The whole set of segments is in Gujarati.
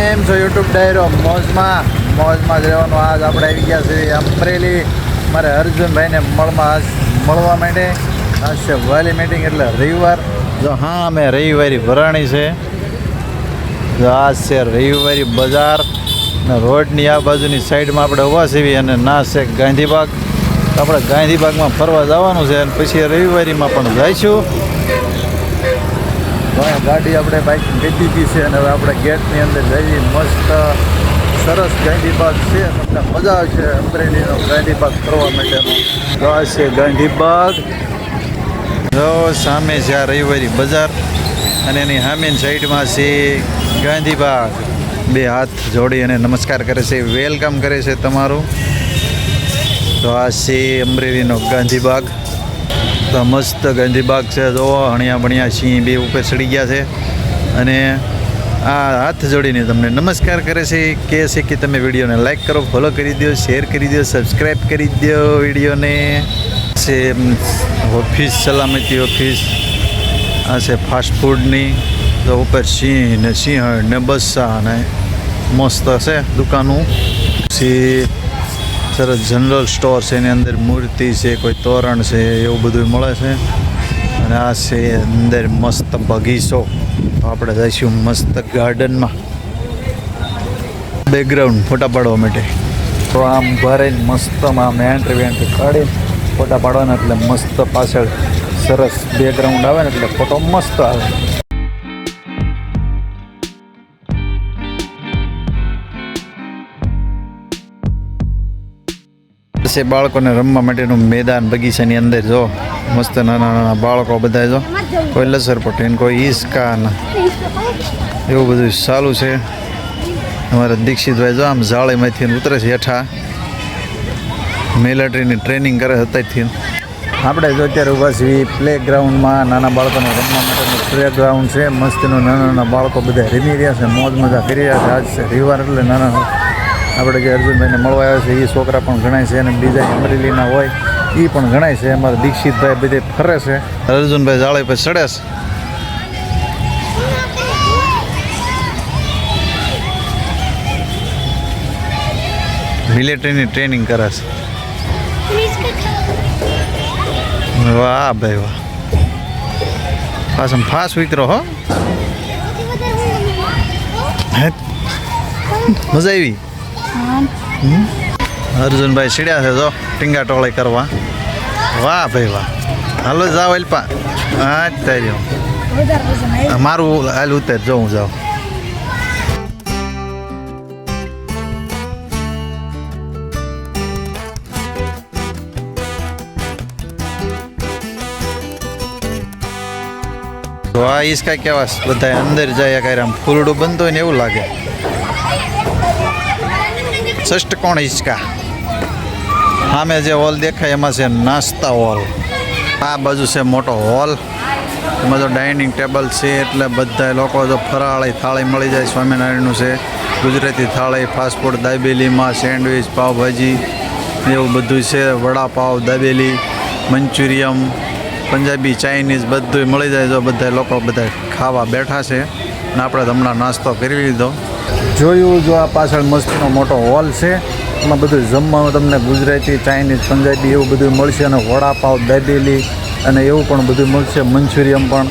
કેમ છો યુટ્યુબ ડાયરો મોજમાં મોજમાં જ રહેવાનું. આજ આપણે આવી ગયા છીએ અમરેલી. મારે અર્જુનભાઈને મળવા મળવા માટે આજ છે વાલી મીટિંગ એટલે રવિવાર. જો હા, અમે રવિવારી ભરાણી છે. જો આજ છે રવિવારી બજાર. ને રોડની આ બાજુની સાઈડમાં આપણે ઊભા છીએ અને ના છે ગાંધીબાગ. આપણે ગાંધીબાગમાં ફરવા જવાનું છે અને પછી રવિવારીમાં પણ જઈશું. ગાડી આપણે બાઇક ગઈ દીધી છે અને હવે આપણે ગેટની અંદર જઈ મસ્ત, સરસ ગાંધીબાગ છે. તમને મજા આવશે અમરેલીનો ગાંધીબાગ ફરવા માટેનો આ છે ગાંધીબાગ જો, સામે છે આ રવિવારી બજાર અને એની સામેની સાઈડમાં છે ગાંધીબાગ બે હાથ જોડી અને નમસ્કાર કરે છે. વેલકમ કરે છે તમારું. તો આ છે અમરેલીનો ગાંધીબાગ તો મસ્ત ગાંધીબાગ છે. જો હણિયા બણિયા સિંહ બે ઉપર ચડી ગયા છે. અને આ હાથ જોડીને તમને નમસ્કાર કરે છે. કહે છે કે તમે વિડીયોને લાઈક કરો, ફોલો કરી દો શેર કરી દો સબસ્ક્રાઈબ કરી દો વિડીયોને. છે ઓફિસ, સલામતી ઓફિસ. આ છે ફાસ્ટફૂડની તો ઉપર સિંહ ને સિંહણ ને બસ્સા ને મસ્ત છે દુકાનું. પછી સરસ જનરલ સ્ટોર છે, એની અંદર મૂર્તિ છે, કોઈ તોરણ છે, એવું બધું મળે છે. અને આ છે અંદર મસ્ત બગીચો. તો આપણે જઈશું મસ્ત ગાર્ડનમાં. બેકગ્રાઉન્ડ ફોટા પાડવા માટે. તો આમ ભરે મસ્તમાં આમ એન્ટ્રી વેન્ટ્રી કાઢી, ફોટા પાડવાના એટલે મસ્ત પાછળ સરસ બેકગ્રાઉન્ડ આવે ને એટલે ફોટો મસ્ત આવે. છે બાળકોને રમવા માટેનું મેદાન બગીચાની અંદર, જો મસ્ત નાના નાના બાળકો બધા જો. કોઈ લસર કોઈ ઈસકા એવું બધું ચાલુ છે. અમારા દીક્ષિતભાઈ જો આમ જાળીમાંથી ઉતરે છે હેઠા. મિલિટરીની ટ્રેનિંગ કરે અત્યારથી. આપણે જો અત્યારે ઊભા છીએ પ્લે ગ્રાઉન્ડમાં નાના બાળકોને રમવા માટેનું પ્લે ગ્રાઉન્ડ છે. મસ્તનું નાના નાના બાળકો બધા રમી રહ્યા છે, મોજ મજા કરી રહ્યા છે. આજ છે રવિવાર એટલે નાના આપણે જે અર્જુનભાઈને મળવા આવ્યા છે, એ છોકરા પણ ગણાય છે અને બીજા અમરેલીના હોય, એ પણ ગણાય છે. અમારા દીક્ષિતભાઈ બધે ફરે છે. અર્જુનભાઈ જાળે પછી ચડે છે. મિલિટરીની ટ્રેનિંગ કરે છે. વાહ ભાઈ વાહ. પાછળ ફાસ વિતરો હે? મજા આવી. અર્જુનભાઈ સીડ્યા છે જો. ટીંગા ટોળે કરવા. વાહ ભાઈ વાહ. હાલો જાઓ અલ્પા. હા જ તારી મારું હાલ ઉતર જો હું જાઉં. તો આ ઈસકા કેવા બધા અંદર જાય ક્યારે આમ ફૂલડું બનતું હોય ને એવું લાગે. ષષ્ટકોણ હિંચકા? સામે જે હોલ દેખાય, એમાં છે નાસ્તા હોલ. આ બાજુ છે મોટો હોલ. એમાં જો ડાઇનિંગ ટેબલ છે, એટલે બધા લોકો જો ફરાળી થાળી મળી જાય. સ્વામિનારાયણનું છે, ગુજરાતી થાળી ફાસ્ટફૂડ દાબેલીમાં સેન્ડવિચ, પાવભાજી, એવું બધું છે. વડાપાવ, દાબેલી, મંચુરિયમ, પંજાબી, ચાઇનીઝ બધું મળી જાય જો બધા લોકો બધા ખાવા બેઠા છે. અને આપણે હમણાં નાસ્તો કરી લીધો. જોયું, જો આ પાછળ મસ્તીનો મોટો હોલ છે, એમાં બધું જમવાનું તમને ગુજરાતી, ચાઇનીઝ, પંજાબી એવું બધું મળશે અને વડાપાવ, દાબેલી અને એવું પણ બધું મળશે મંચુરિયમ પણ.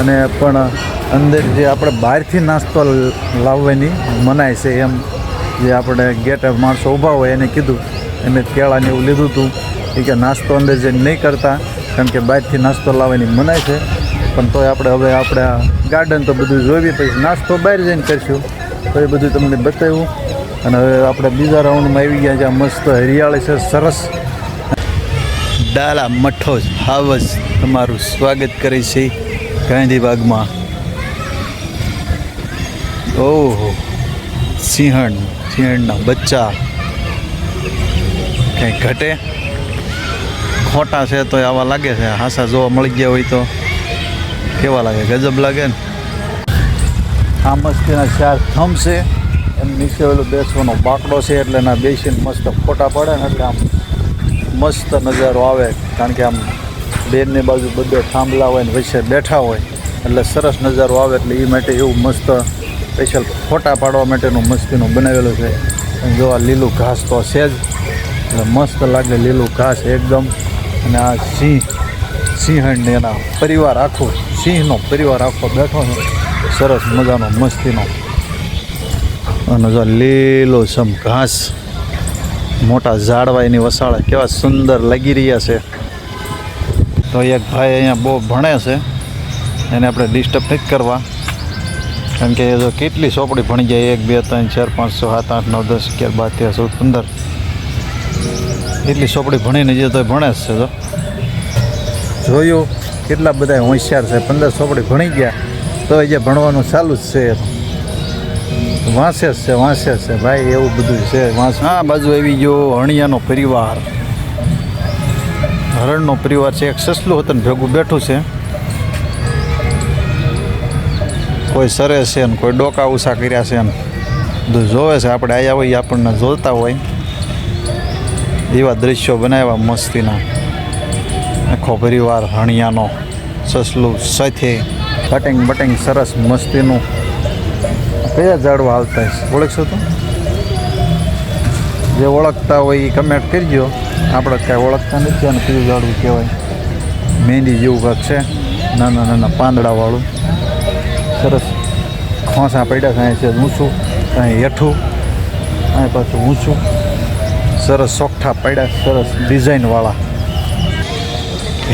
અને પણ અંદર જે આપણે બહારથી નાસ્તો લાવવાની મનાય છે એમ જે આપણે ગેટ માણસો ઊભા હોય એને કીધું. એને કેળાને એવું લીધું હતું એ કે નાસ્તો અંદર જે નહીં કરતા, કારણ કે બહારથી નાસ્તો લાવવાની મનાય છે. પણ તોય આપણે હવે આપણે ગાર્ડન તો બધું જોવી પછી નાસ્તો બહાર જઈને કરશું. તો એ બધું તમને બતાવ્યું. અને હવે આપણે બીજા રાઉન્ડમાં આવી ગયા જ્યાં મસ્ત હરિયાળી છે, સરસ. ડાલા મઠો જ હાવજ તમારું સ્વાગત કરે છે ગાંધીબાગમાં ઓહો, સિંહણ, સિંહણના બચ્ચા. કંઈ ઘટે? ખોટા છે તો આવા લાગે છે. હાસા જોવા મળી ગયા હોય તો. કેવા લાગે? ગજબ લાગે ને? આ મસ્તીના ચાર થમ છે. એમ નીચે ઓલું બેસવાનો બાકડો છે એટલે એના બેસીને મસ્ત ફોટા પડે ને એટલે આમ મસ્ત નજારો આવે. કારણ કે આમ બેનની બાજુ બધે થાંભલા હોય ને વચ્ચે બેઠા હોય એટલે સરસ નજારો આવે એટલે એ માટે એવું મસ્ત સ્પેશિયલ ફોટા પાડવા માટેનું મસ્તીનું બનાવેલું છે. જો આ લીલું ઘાસ તો છે જ. એટલે મસ્ત લાગે લીલું ઘાસ એકદમ. અને આ સિંહ સિંહણ ને એના પરિવાર આખો, સિંહનો પરિવાર આખો બેઠો છે. સરસ મજાનો, મસ્તીનો. અને જો લીલો સમ ઘાસ, મોટા ઝાડવા એની વસાળા કેવા સુંદર લાગી રહ્યા છે. તો એક ભાઈ અહીંયા બહુ ભણે છે, એને આપણે ડિસ્ટર્બ નથી કરવા. કારણ કે જો કેટલી ચોપડી ભણી જાય, એક, બે, ત્રણ, ચાર, પાંચ, છ, સાત, આઠ, નવ, દસ, અગિયાર, બાર, તેર, ચૌદ, પંદર. એટલી ચોપડી ભણીને જે તો ભણે જ છે, જો. જોયું કેટલા બધા હોશિયાર છે, પંદર ચોપડી ભણી ગયા. તો જે ભણવાનું ચાલુ જ છે. વાંસે જ છે, વાંસે જ છે. ભાઈ, એવું બધું છે, વાંસ હા બાજુ આવી ગયો હણિયાનો પરિવાર. હરણનો પરિવાર છે. એક સસલું હતું ને ભેગું બેઠું છે. કોઈ સરે છે ને કોઈ ડોકા ઉષા કર્યા છે ને. બધું જોવે છે. આપણે આવ્યા હોય, આપણને જોતા હોય. એવા દ્રશ્યો બનાવ્યા મસ્તીના. આખો પરિવાર હણિયાનો, સસલું સાથે. કટિંગ બટિંગ સરસ, મસ્તીનું. કયા ઝાડવા હાલતા હશે. ઓળખશો તો? જે ઓળખતા હોય એ કમેન્ટ કરજો. આપણે કાંઈ ઓળખતા નથી અને કયું ઝાડવું કહેવાય. મહેંદી જેવું કાંક છે. નાના નાના પાંદડાવાળું. સરસ. ખોસા પડ્યા છે. અહીં છે ઊંચું અહીં હેઠું. અહીં પાછું ઊંચું સરસ સોખઠા પડ્યા. સરસ ડિઝાઇનવાળા.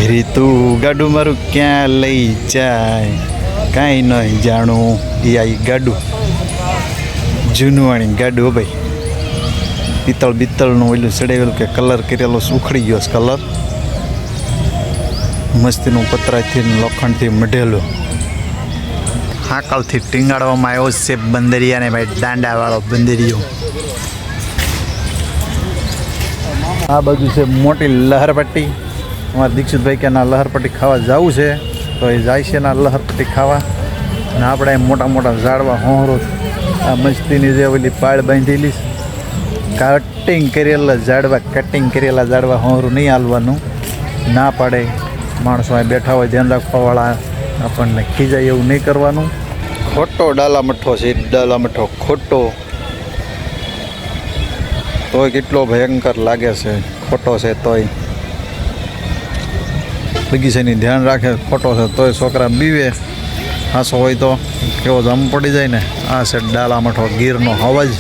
રીતુ ગાડું મારું ક્યાં લઈ જાય? કાંઈ નહીં જાણું. એ આ ગાડું. જૂનવાણી ગાડું ભાઈ. પિત્તળ બિત્તળનું ઓલું ચડાવેલું કે કલર કરેલો ઉખડી ગયો કલર. મસ્તીનું પતરાથી લોખંડથી મઢેલું. હાકલથી ટીંગાડવામાં આવ્યો છે બંદરિયાને ભાઈ, દાંડાવાળો બંદરિયો. આ બાજુ છે મોટી લહરપટ્ટી. અમારા દીક્ષિતભાઈ કે ના લહરપટ્ટી ખાવા જવું છે, તો એ જાય છે ના લહરપટ્ટી ખાવા. અને આપણે એમ મોટા મોટા ઝાડવા હોંહરો આ મસ્તીની જે ઓલી પાળ બાંધેલી કટિંગ કરેલા ઝાડવા કટિંગ કરેલા ઝાડવા હોહરું નહીં હાલવાનું. ના પાડે. માણસો અહીં બેઠા હોય, ધ્યાન રાખવાવાળા આપણને ખીજાય એવું નહીં કરવાનું. ખોટો ડાલા મઠ્ઠો છે ડાલા મઠ્ઠો ખોટો. તોય કેટલો ભયંકર લાગે છે, ખોટો છે તોય. બગીચાની ધ્યાન રાખે, ખોટો છે તોય છોકરા બીવે. હાસો હોય તો કેવો જમ પડી જાય ને, આ છે ડાલા મઠો ગીરનો અવાજ.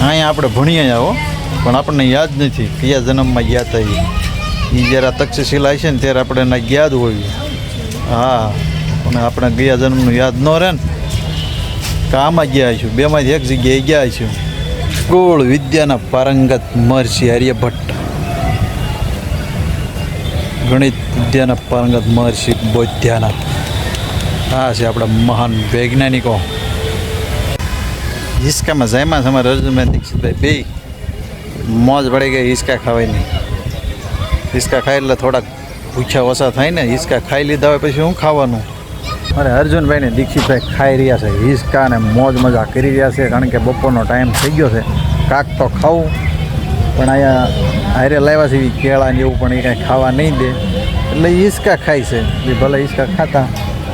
અહીંયા આપણે ભણીએ આવો પણ આપણને યાદ નથી, કયા જન્મમાં ગયા હતા એ જ્યારે તક્ષશિલા છે ને ત્યારે આપણે એના યાદ હોય હા, અને આપણે ગયા જન્મનું યાદ ન રહે ને કામાં ગયા છું, બેમાંથી એક જગ્યાએ ગયા છું. ગોળ વિદ્યાના પારંગત મહર્ષિ આર્યભટ્ટ ગણિત વિદ્યાના પારંગત મહર્ષિ બોધ્યાનાથ આ છે આપણા મહાન વૈજ્ઞાનિકો. હિસ્કામાં જયમાં અમારા અર્જુનભાઈ દીક્ષિતભાઈ બે. મોજ પડી ગઈ હિસ્કા ખાવાની. હિસ્કા ખાય એટલે થોડાક ભૂખ્યા ઓછા થાય ને, હિસકા ખાઈ લીધા હોય પછી શું ખાવાનું? અરે અર્જુનભાઈ ને દીક્ષિતભાઈ ખાઈ રહ્યા છે, હિસકા ને મોજ મજા કરી રહ્યા છે, કારણ કે બપોરનો ટાઈમ થઈ ગયો છે. કાક તો ખાવું, પણ અહીંયા હારે લાવ્યા છે કેળા ને એવું પણ એ કાંઈ ખાવા નહીં દે. એટલે ઈ હિસકા ખાય છે. એ ભલે હિસકા ખાતા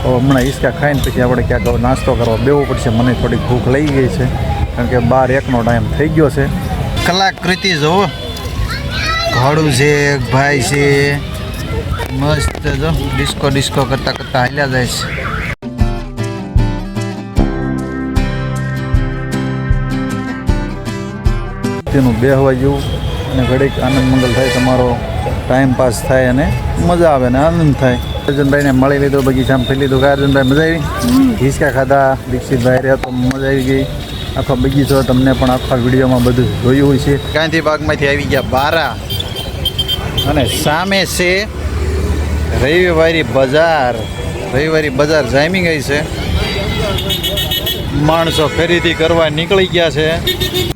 તો હમણાં હિસકા ખાઈને પછી આપણે ક્યાંક નાસ્તો કરવા બેવું પડશે. મને થોડી ભૂખ લઈ ગઈ છે, કારણ કે બાર એકનો ટાઈમ થઈ ગયો છે. કલાકૃતિ જુઓ ઘોડું છે ભાઈ છે. મસ્ત જો ડિસ્કો ડિસ્કો કરતા કરતા હાલ્યા જાય છે. તેનું બેહવા જેવું અને ઘડીક આનંદ મંગલ થાય તમારો ટાઈમ પાસ થાય અને મજા આવે ને આનંદ થાય. અર્જુનભાઈને મળી લીધો બગીચામાં ફેલી લીધું. કે અર્જુનભાઈ મજા આવી? હિંચકા ખાધા દીક્ષિતભાઈ રહ્યા તો મજા આવી ગઈ. આખો બગીચો તમને પણ આખા વિડીયોમાં બધું જોયું હોય છે. ગાંધી બાગમાંથી આવી ગયા બારા. અને સામે છે રવિવારી બજાર રવિવારી બજાર જામી ગઈ છે. માણસો ખરીદી કરવા નીકળી ગયા છે.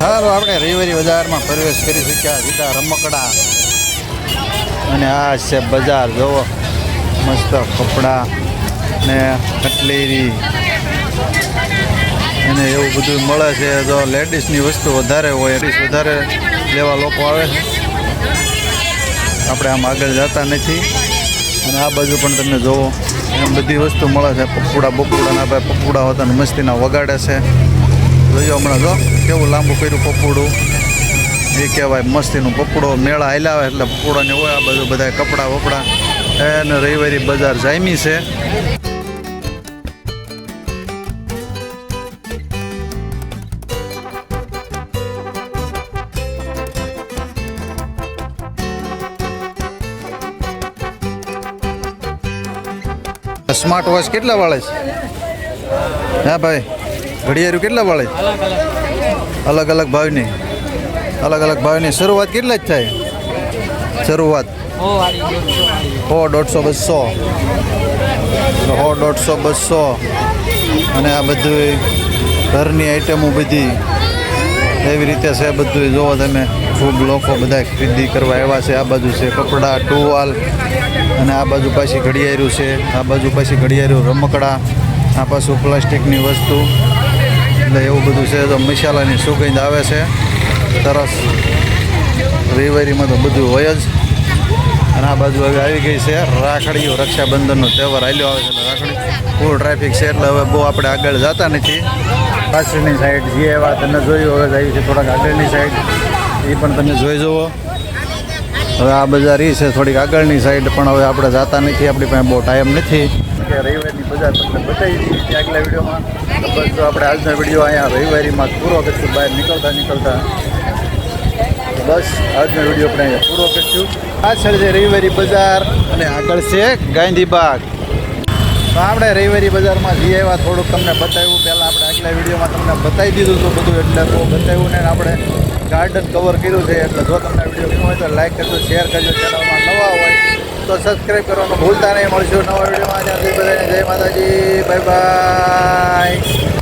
હાલો, આપણે રવિવારી બજારમાં પ્રવેશ કરી શક્યા સીધા રમકડા. અને આ છે બજાર જોવો મસ્ત કપડાં ને કટલેરી. અને એવું બધું મળે છે. જો લેડીઝની વસ્તુ વધારે હોય લેડીઝ વધારે લેવા લોકો આવે. છે આપણે આમ આગળ જતા નથી. અને આ બાજુ પણ તમે જુઓ એમ બધી વસ્તુ મળે છે. પપુડા બપુડાના ભાઈ પકોડા હોતા ને મસ્તીના વગાડે છે. જોયો હમણાં જો, કેવું લાંબુ કર્યું પકોડું. એ કહેવાય મસ્તીનું પકોડો. મેળા હલાવે એટલે પકોડાને હોય આ બાજુ બધા કપડાં વપડા એને રવિવારી બજાર જામી છે. સ્માર્ટ વોચ કેટલા વાળે છે? હા ભાઈ, ઘડિયાળું કેટલા વાળે? અલગ અલગ ભાવની, અલગ અલગ ભાવની. શરૂઆત કેટલા જ થાય? શરૂઆત? સો દોઢસો બસો. સો દોઢસો બસો. અને આ બધું ઘરની આઈટમો બધી. એવી રીતે છે બધું જોવો તમે. ખૂબ લોકો બધા ખરીદી કરવા આવ્યા છે. આ બાજુ છે કપડાં, ટુવાલ અને આ બાજુ પાછી ઘડિયાળું છે. આ બાજુ પાછી ઘડિયાળું રમકડા, આ પાછું પ્લાસ્ટિકની વસ્તુ. એટલે એવું બધું છે, તો મસાલાની સુગંધ આવે છે. સરસ રવિવારીમાં તો બધું હોય જ. અને આ બાજુ હવે આવી ગઈ છે રાખડીઓ, રક્ષાબંધનનો તહેવાર આવ્યો આવે છે એટલે રાખડી. ફૂલ ટ્રાફિક છે એટલે હવે બહુ આપણે આગળ જતા નથી. પાછળની સાઈડ જે એવા તમે જોયું હવે આવી છે થોડાક આગળની સાઈડ એ પણ તમે જોઈ જુઓ. હવે આ બજાર એ છે થોડીક આગળની સાઈડ પણ હવે આપણે જતા નથી, આપણી પાસે બહુ ટાઈમ નથી. કે રવિવારની બજાર તમને બતાવી દીધી આગલા વિડીયોમાં. બસ આપણે આજનો વીડિયો અહીંયા રવિવારીમાં પૂરો કરીશું, બહાર નીકળતા નીકળતા. બસ, આજનો વીડિયો આપણે અહીંયા પૂરો કરીશું. પાછળ છે રવિવારી બજાર અને આગળ છે ગાંધીબાગ તો આપણે રવિવારી બજારમાં જઈએ એવા થોડુંક તમને બતાવ્યું. પહેલાં આપણે આગલા વિડીયોમાં તમને બતાવી દીધું હતું બધું, એટલે બહુ બતાવ્યું ને આપણે ગાર્ડન કવર કર્યું છે. એટલે જો તમને વીડિયો ગમ્યો હોય તો લાઈક કરજો શેર કરજો ચેનલમાં નવા હોય તો સબસ્ક્રાઈબ કરવાનું ભૂલતા નહીં. મળશું નવા વિડીયોમાં. જય માતાજી. Bye bye